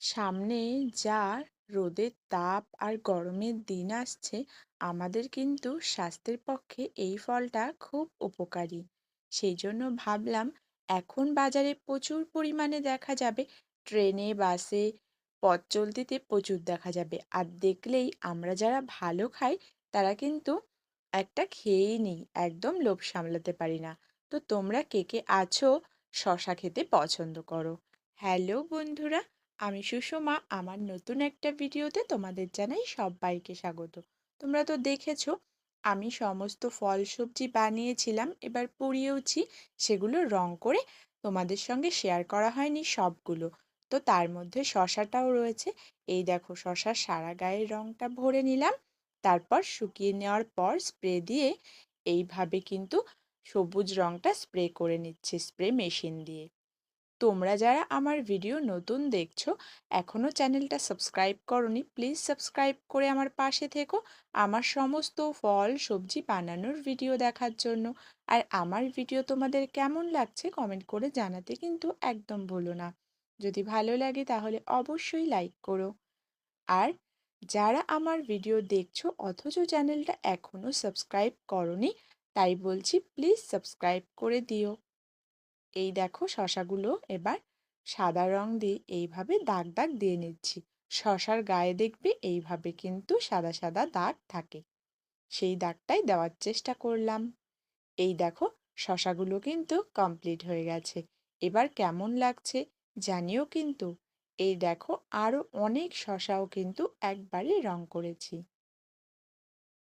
সামনে যা রোদের তাপ আর গরমের দিন আসছে, আমাদের কিন্তু স্বাস্থ্যের পক্ষে এই ফলটা খুব উপকারী। সেই জন্য ভাবলাম, এখন বাজারে প্রচুর পরিমাণে দেখা যাবে, ট্রেনে, বাসে পথ চলতিতে প্রচুর দেখা যাবে। আর দেখলেই আমরা যারা ভালো খাই, তারা কিন্তু একটা খেয়েই নিই, একদম লোভ সামলাতে পারি না। তো তোমরা কে কে আছো, শশা খেতে পছন্দ করো। হ্যালো বন্ধুরা আমি সুষমা, আমার নতুন একটা ভিডিওতে তোমাদের জানাই সবাইকে স্বাগত। তোমরা তো দেখেছ, আমি সমস্ত ফল সবজি বানিয়েছিলাম, এবার পুড়িয়েওছি, সেগুলো রং করে তোমাদের সঙ্গে শেয়ার করা হয়নি সবগুলো। তো তার মধ্যে শশাটাও রয়েছে। এই দেখো, শশার সারা গায়ের রংটা ভরে নিলাম। তারপর শুকিয়ে নেওয়ার পর স্প্রে দিয়ে এইভাবে কিন্তু সবুজ রংটা স্প্রে করে নিচ্ছে স্প্রে মেশিন দিয়ে। তোমরা যারা আমার ভিডিও নতুন দেখছ এখনও চ্যানেলটা সাবস্ক্রাইব করনি, প্লিজ সাবস্ক্রাইব করে আমার পাশে থেকো আমার সমস্ত ফল, সবজি বানানোর ভিডিও দেখার জন্য। আর আমার ভিডিও তোমাদের কেমন লাগছে কমেন্ট করে জানাতে কিন্তু একদম ভুলো না। যদি ভালো লাগে তাহলে অবশ্যই লাইক করো। আর যারা আমার ভিডিও দেখছ অথচ চ্যানেলটা এখনও সাবস্ক্রাইব করনি, তাই বলছি প্লিজ সাবস্ক্রাইব করে দিও। এই দেখো শশাগুলো এবার সাদা রং দিয়ে এইভাবে দাগ দাগ দিয়ে নিচ্ছি। শশার গায়ে দেখবে এইভাবে কিন্তু সাদা সাদা দাগ থাকে। সেই দাগটাই দেওয়ার চেষ্টা করলাম। এই দেখো শশাগুলো কিন্তু কমপ্লিট হয়ে গেছে। এবার কেমন লাগছে জানিও কিন্তু। এই দেখো আরও অনেক শশাও কিন্তু একবারে রং করেছি।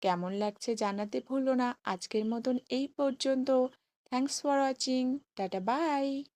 কেমন লাগছে জানাতে ভুলো না। আজকের মতন এই পর্যন্ত। Thanks for watching. Tada bye.